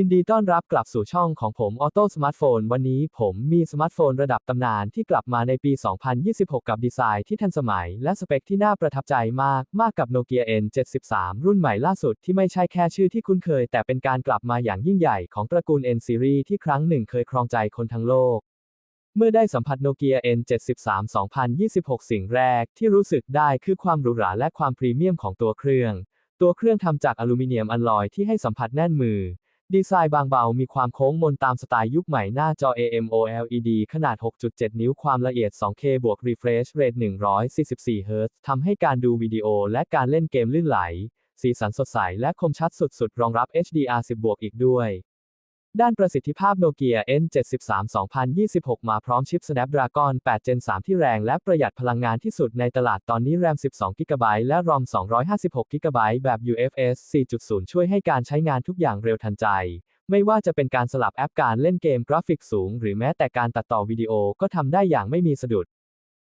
ยินดีต้อนรับกลับสู่ช่องของผมออโต้สมาร์ทโฟนวันนี้ผมมีสมาร์ทโฟนระดับตำนานที่กลับมาในปี 2026 กับดีไซน์ที่ทันสมัย และสเปคที่น่าประทับใจมาก มากกับ Nokia N73 รุ่นใหม่ล่าสุดที่ไม่ใช่แค่ชื่อที่คุ้นเคย แต่เป็นการกลับมาอย่างยิ่งใหญ่ของตระกูล N Series ที่ครั้งหนึ่งเคยครองใจคนทั้งโลก เมื่อได้สัมผัสโนเกีย N73 2026 สิ่งแรกที่รู้สึกได้คือความหรูหราและความพรีเมียมของตัวเครื่อง ตัวเครื่องทำจากอลูมิเนียมอลลอยที่ให้สัมผัสแน่นมือ ดีไซน์บางเบา มีความโค้งมนตามสไตล์ยุคใหม่หน้าจอ AMOLED ขนาด 6.7 นิ้วความละเอียด 2K บวก Refresh Rate 144 Hz ทำให้การดูวิดีโอและการเล่นเกมลื่นไหล สีสันสดใสและคมชัดสุดๆ รองรับ HDR10 บวกอีกด้วย ด้านประสิทธิภาพโนเกีย N73 2026 มาพร้อมชิป Snapdragon 8 Gen 3 ที่แรงและประหยัดพลังงานที่สุดในตลาดตอนนี้ RAM 12 GB และ ROM 256 GB แบบ UFS 4.0 ช่วยให้การใช้งานทุกอย่างเร็วทันใจ ไม่ว่าจะเป็นการสลับแอปการเล่นเกมกราฟิกสูง หรือแม้แต่การตัดต่อวิดีโอก็ทำได้อย่างไม่มีสะดุด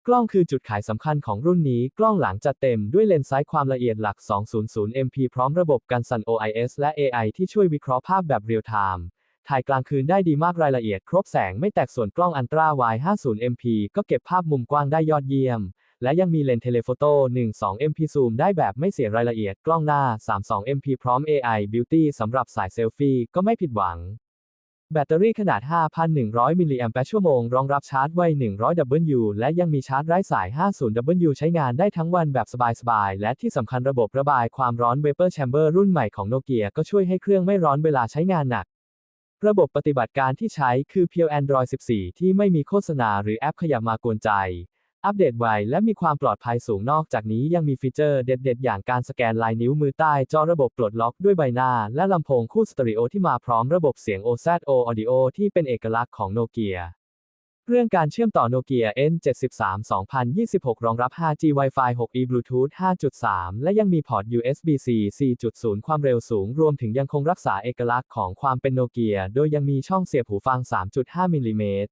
กล้องคือจุดขายสำคัญของรุ่นนี้ กล้องหลังจัดเต็มด้วยเลนส์ซ้ายความละเอียดหลัก 200 MP พร้อมระบบกันสั่น OIS และ AI ที่ช่วยวิเคราะห์ภาพแบบเรียลไทม์ ถ่ายกลางคืนได้ดีมากรายละเอียดครบแสงไม่แตกส่วนกล้องอันตราไว 50 MP ก็เก็บภาพมุมกว้างได้ยอดเยี่ยม และยังมีเลนส์เทเลโฟโต้ 12 MP ซูมได้แบบไม่เสียรายละเอียดกล้องหน้า 32 MP พร้อม AI Beauty สำหรับสายเซลฟี่ก็ไม่ผิดหวัง แบตเตอรี่ขนาด 5,100 มิลลิแอมป์ชั่วโมง รองรับชาร์จไว 100W และยังมีชาร์จไร้สาย 50W ใช้งานได้ทั้งวันแบบสบายๆ และที่สำคัญระบบระบายความร้อน Vapor Chamber รุ่นใหม่ของโนเกียก็ช่วยให้เครื่องไม่ร้อนเวลาใช้งานหนัก ระบบปฏิบัติการที่ใช้คือเพียว Android 14 ที่ไม่มีโฆษณาหรือแอปขยับมากวนใจ อัปเดตไวและมีความปลอดภัยสูงนอกจากนี้ยังมีฟีเจอร์เด็ดๆ อย่างการสแกนลายนิ้วมือใต้จอระบบปลดล็อกด้วยใบหน้า และลำโพงคู่สเตอริโอที่มาพร้อมระบบเสียง OZO Audio ที่เป็นเอกลักษณ์ของโนเกีย เรื่องการเชื่อมต่อโนเกีย N73 2026 รองรับ 5G Wi-Fi 6E Bluetooth 5.3 และยังมีพอร์ต USB-C 4.0 ความเร็วสูง รวมถึงยังคงรักษาเอกลักษณ์ของความเป็นโนเกีย โดยยังมีช่องเสียบหูฟัง 3.5 มิลลิเมตร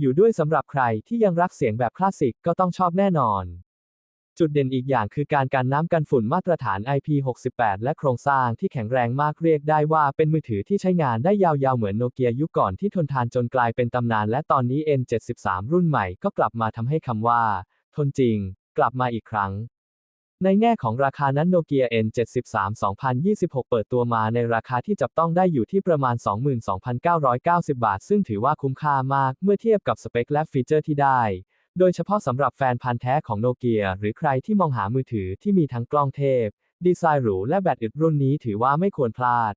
อยู่ด้วยสำหรับใครที่ยังรักเสียงแบบคลาสสิกก็ต้องชอบแน่นอน จุดเด่นอีกอย่างคือการกันน้ำกันฝุ่นมาตรฐาน IP68 และโครงสร้างที่แข็งแรงมากเรียกได้ว่าเป็นมือถือที่ใช้งานได้ยาวๆ เหมือนโนเกียยุคก่อนที่ทนทานจนกลายเป็นตำนาน และตอนนี้ N73 รุ่นใหม่ก็กลับมาทำให้คำว่า ทนจริง กลับมาอีกครั้ง ในแง่ของราคานั้นโนเกีย N73 2026 เปิดตัวมาในราคาที่จับต้องได้อยู่ที่ประมาณ 22,990 บาท ซึ่งถือว่าคุ้มค่ามากเมื่อเทียบกับสเปคและฟีเจอร์ที่ได้ โดยเฉพาะสำหรับแฟนพันธ์แท้ของโนเกียหรือใครที่มองหามือถือที่มีทั้งกล้องเทพ ดีไซน์หรูและแบตอึดรุ่นนี้ถือว่าไม่ควรพลาด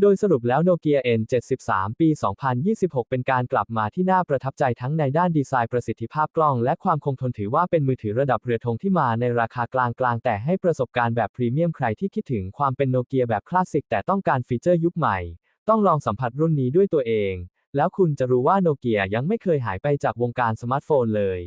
โดยสรุปแล้วโนเกีย N73 ปี 2026 เป็นการกลับมาที่น่าประทับใจทั้งในด้านดีไซน์ประสิทธิภาพกล้อง และความคงทนถือว่าเป็นมือถือระดับเรือธงที่มาในราคากลางๆ แต่ให้ประสบการณ์แบบพรีเมียมใครที่คิดถึงความเป็นโนเกียแบบคลาสสิกแต่ต้องการฟีเจอร์ยุคใหม่ ต้องลองสัมผัสรุ่นนี้ด้วยตัวเอง แล้วคุณจะรู้ว่าโนเกียยังไม่เคยหายไปจากวงการสมาร์ทโฟนเลย